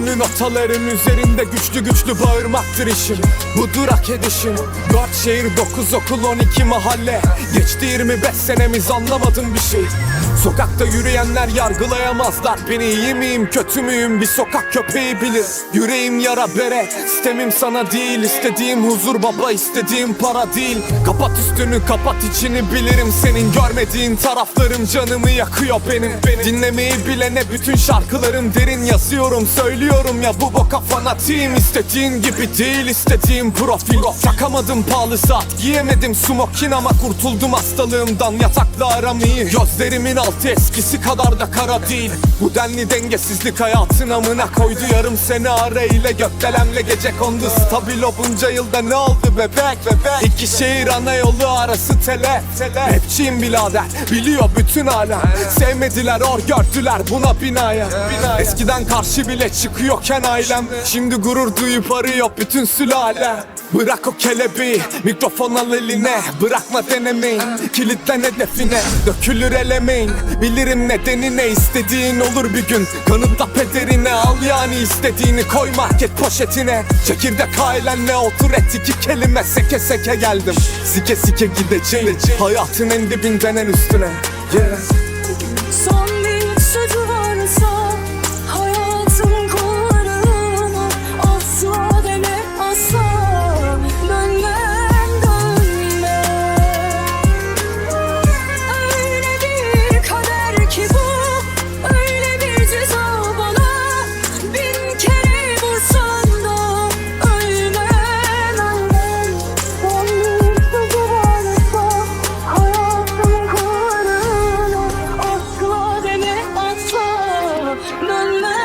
notaların üzerinde güçlü güçlü bağırmaktır işim. Budur hak edişim. Dört şehir, dokuz okul, on iki mahalle. Geçti 25 senemiz anlamadım bir şey. Sokakta yürüyenler yargılayamazlar Beni. İyi miyim kötü müyüm? Bir sokak köpeği bilir. Yüreğim yara bere. Sistemim sana değil. İstediğim huzur baba istediğim para değil. Kapat üstünü kapat içini bilirim Senin. Görmediğin taraflarım canımı yakıyor benim, benim. Dinlemeyi bilene bütün şarkılarım derin. Yazıyorum Söylüyorum ya bu boka fanatiyim. İstediğin gibi değil istediğim profil. Takamadım pahalı saat giyemedim smokin ama kurtuldum hastalığımdan. Yatakla aram iyi. Gözlerimin altı eskisi kadar da kara değil. Bu denli dengesizlik hayatın amına koydu. Yarım sene ara gökdelemle gece kondu. Stabil o bunca yılda ne oldu bebek bebek? İki şehir ana yolu arası tele tele. Rapçiyim birader biliyor bütün alem Sevmediler or gördüler buna binaya. Eskiden karşı bile çıkıyorken ailem. Şimdi gurur duyup arıyor bütün sülale. Bırak o kelebeği mikrofon al eline. Bırakma denemeyin kilitlen hedefine. Dökülür elemeyin bilirim nedeni ne. İstediğin olur bir gün Kanıtla pederine. Al yani istediğini koy market poşetine. Çekirdek ailenle otur et iki kelime. Seke seke geldim Sike sike gideceğim. Hayatın en dibinden en üstüne. Yeah. 얼마나